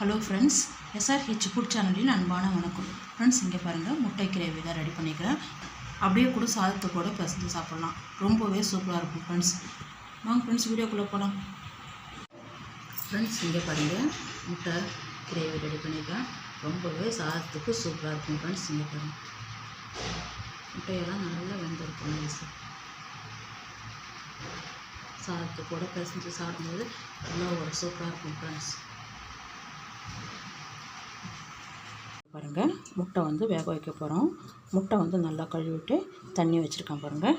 Hello friends SRH food சேனலின் அன்பான வணக்கம். ஃப்ரெண்ட்ஸ் இங்கே பாருங்கள் முட்டை கிரேவி தான் ரெடி பண்ணிக்கிறேன். அப்படியே கூட சாதத்தை கூட பிசைஞ்சு சாப்பிட்லாம். ரொம்பவே சூப்பராக இருக்கும் ஃப்ரெண்ட்ஸ் வாங்க ஃப்ரெண்ட்ஸ் வீடியோக்குள்ளே போகலாம் ஃப்ரெண்ட்ஸ் இங்கே பாருங்கள் முட்டை கிரேவி ரெடி பண்ணிக்கிறேன் ரொம்பவே சாதத்துக்கு சூப்பராக இருக்கும் ஃப்ரெண்ட்ஸ் இங்கே பாருங்கள் முட்டையெல்லாம் நல்லா வெந்திருக்கும் நைஸ் சாதத்து கூட பிசைஞ்சு சாப்பிடும்போது நல்லா ஒரு சூப்பராக இருக்கும் ஃப்ரெண்ட்ஸ் முட்டை வந்து வேக வைக்க போகிறோம் முட்டை வந்து நல்லா கழுவிட்டு தண்ணி வச்சுருக்கேன் பாருங்கள்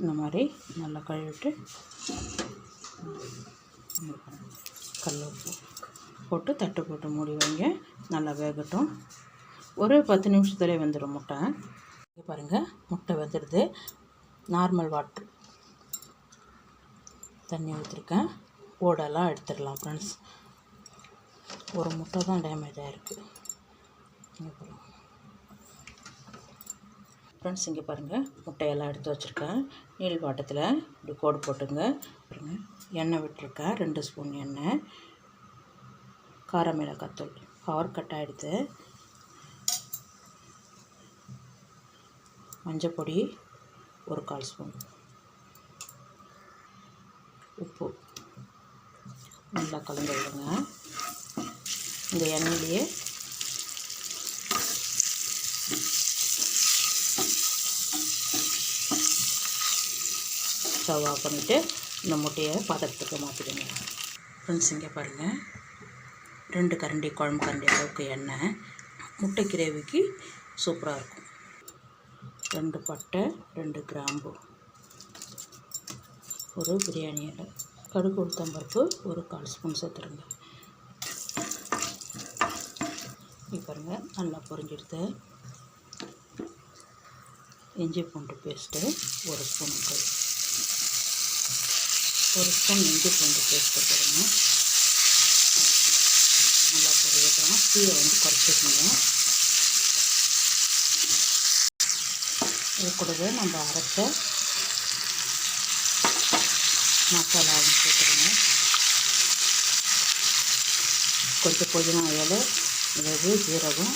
இந்த மாதிரி நல்லா கழுவிட்டு கல் போட்டு தட்டு போட்டு மூடி வைங்க. நல்லா வேகட்டும். ஒரு பத்து நிமிஷத்துலேயே வெந்துடும் முட்டை. இங்கே பாருங்கள் முட்டை வெந்துடுது நார்மல் வாட்ரு தண்ணி ஊற்றிருக்கேன் ஓடெல்லாம் எடுத்துடலாம் ஃப்ரெண்ட்ஸ் ஒரு முட்டை தான் டேமேஜ் ஆகிருக்கு ஃப்ரெண்ட்ஸ் இங்கே பாருங்கள் முட்டையெல்லாம் எடுத்து வச்சுருக்கேன். நீள் வாட்டத்தில் இப்படி கோடு போட்டுங்க. பாருங்க. எண்ணெய் விட்டுருக்கேன். ரெண்டு ஸ்பூன் எண்ணெய். கார மிளகாத்தூள். பவர் கட் ஆகிடுது மஞ்சப்பொடி ஒரு கால் ஸ்பூன். உப்பு. நல்லா கலந்து விடுங்க. இந்த எண்ணெயிலேயே ஸ்டவ் ஆஃப் பண்ணிவிட்டு இந்த முட்டையை பாத்திரத்துக்கு மாற்றிடுங்க ஃப்ரெண்ட்ஸ் இங்கே பாருங்கள் ரெண்டு கரண்டி குழம்பு கரண்டி அளவுக்கு எண்ணெய். முட்டை கிரேவிக்கு சூப்பராக இருக்கும். ரெண்டு பட்டை ரெண்டு கிராம்பு. ஒரு பிரியாணி இலை. கடுகு உளுத்தம்பருப்பு ஒரு கால் ஸ்பூன் சேர்த்துருங்க. இங்கே பாருங்கள் நல்லா பொரிஞ்சிடுது இஞ்சி பூண்டு பேஸ்ட்டு ஒரு ஸ்பூன். ஒரு ஸ்பூன் இஞ்சி பூண்டு பேஸ்ட்டு போடுங்க நல்லா பொரியட்டும். தீயை வந்து குறைச்சிக்கோங்க. இது கூடவே நம்ம அரைச்ச மசாலாவும் சேர்த்துருங்க கொஞ்சம் புதினா இலை மிளகு ஜீரகம்.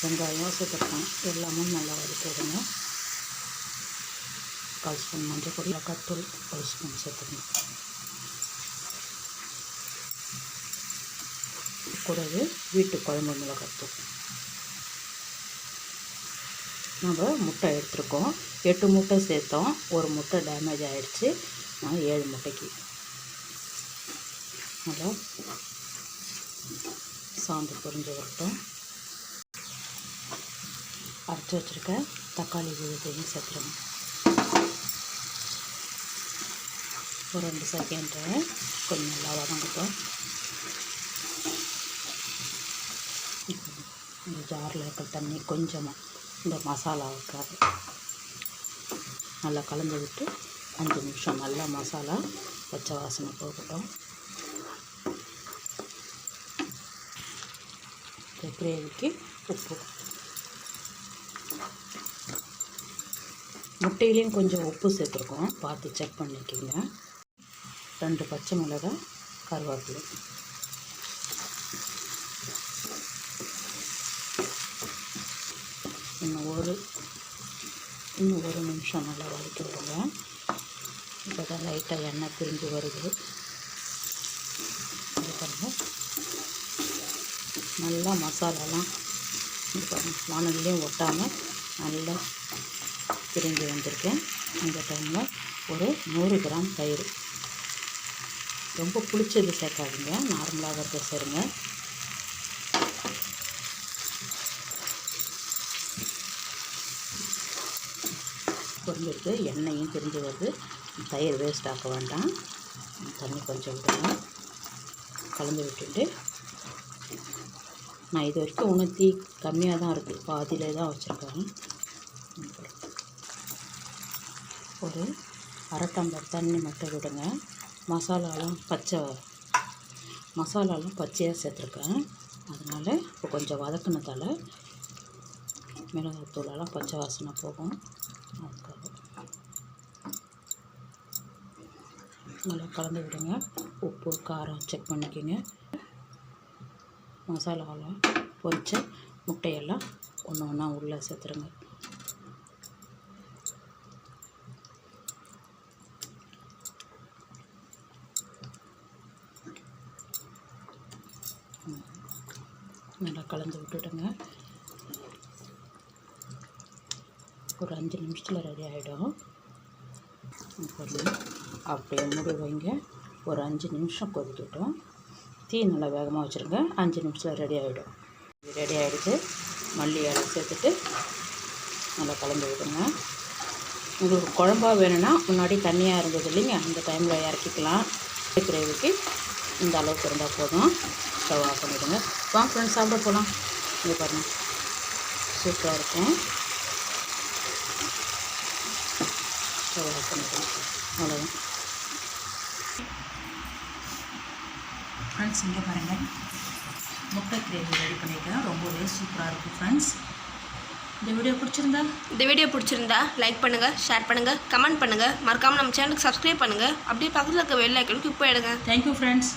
வெங்காயம் சேர்த்துருக்கோம் எல்லாமும் நல்லா வதக்கிடுங்க கால் ஸ்பூன் மஞ்சள் பொடி மிளகாத்தூள் ஒரு ஸ்பூன் சேர்த்துக்கணும் கூடவே வீட்டு குழம்பு மிளகாத்தூள் நம்ம முட்டை எடுத்துருக்கோம். எட்டு முட்டை சேர்த்தோம். ஒரு முட்டை டேமேஜ் ஆகிடுச்சு நான் ஏழு முட்டைக்கு. நல்லா சாந்து புரிஞ்சு வரட்டும். அரைச்சி வச்சுருக்க தக்காளி விழுதையும் சேர்த்துருங்க ஒரு ரெண்டு செகண்டு கொஞ்சம் நல்லா வதங்கட்டும். இந்த ஜாரில் இருக்கிற தண்ணி கொஞ்சமாக இந்த மசாலாவுக்காக நல்லா கலந்து விட்டு அஞ்சு நிமிஷம் நல்லா மசாலா பச்சை வாசனை போகட்டும். இந்த கிரேவிக்கு உப்பு. முட்டையிலையும் கொஞ்சம் உப்பு சேர்த்துருக்கோம். பார்த்து செக் பண்ணிக்கோங்க. ரெண்டு பச்சை மிளகாய் கருவேப்பிலை. இன்னும் ஒரு இன்னும் ஒரு நிமிஷம் நல்லா வதக்கி விடுங்க. இப்போ தான் லைட்டாக எண்ணெய் பிரிஞ்சு வருது. நல்லா மசாலாலாம் வானல்லையும் ஒட்டாமல் நல்லா பிரிஞ்சு வந்திருக்கேன். அந்த டைமில் ஒரு நூறு கிராம் தயிர். ரொம்ப புளிச்சது சேர்க்காதீங்க. நார்மலாக இருக்க சேருங்க பொரிஞ்சிருக்கு எண்ணெயும் பிரிஞ்சு வருது. தயிர் வேஸ்ட் ஆக்க வேண்டாம். தண்ணி கொஞ்சம் விடுங்க கலந்து விட்டுட்டு நான் இது வரைக்கும் உணர்த்தி கம்மியாக தான் இருக்குது பாதியிலே தான் வச்சுருக்கேன். ஒரு அரை டம்ளர் தண்ணி மட்டும் விடுங்க. மசாலாலாம் பச்சை மசாலாலாம் பச்சையாக சேர்த்துருக்கேன். அதனால் இப்போ கொஞ்சம் வதக்குனதால் மிளகாத்தூளெல்லாம் பச்சை வாசனை போகும். அதுக்காக நல்லா கலந்து விடுங்க. உப்பு காரம் செக் பண்ணிக்கோங்க. மசாலாவெல்லாம் பொரிச்ச முட்டையெல்லாம் ஒன்று ஒன்றா உள்ளே சேர்த்துருங்க. நல்லா கலந்து விட்டுடுங்க. ஒரு அஞ்சு நிமிஷத்தில் ரெடி ஆகிடும் அப்படியே மூடி வைங்க. ஒரு அஞ்சு நிமிஷம் கொதிக்கட்டும். தீ நல்லா வேகமாக வச்சுருங்க. அஞ்சு நிமிஷத்தில் ரெடி ஆகிடும் ரெடி ஆகிடுச்சு மல்லி அரை சேர்த்துட்டு நல்லா கலந்து விடுங்க. உங்களுக்கு குழம்பா வேணும்னா முன்னாடி தண்ணியாக இருந்தது இல்லைங்க. அந்த டைமில் இறக்கிக்கலாம். கிரேவிக்கு இந்த அளவுக்கு இருந்தால் போதும். ஸ்டவ் ஆஃப் பண்ணிவிடுங்க வாங்க ஃப்ரெண்ட்ஸ் சாப்பிட போகலாம் இங்கே பாருங்கள் சூப்பராக இருக்கும். ஸ்டவ் ஆஃப் பண்ணிவிடுங்க அவ்வளோதான் ஃப்ரெண்ட்ஸ் இங்கே பாருங்கள் முட்டை கிரேவி ரெடி பண்ணியிருக்கேன் ரொம்பவே சூப்பராக இருக்கும் ஃப்ரெண்ட்ஸ் இந்த வீடியோ பிடிச்சிருந்தா? இந்த வீடியோ பிடிச்சிருந்தா லைக் பண்ணுங்கள் ஷேர் பண்ணுங்கள் கமெண்ட் பண்ணுங்கள் மறக்காமல் நம்ம சேனலுக்கு சப்ஸ்கிரைப் பண்ணுங்கள் அப்படியே பக்கத்தில் இருக்க வெள்ளை ஐக்கனுக்கு இப்போ எடுங்க. Thank you friends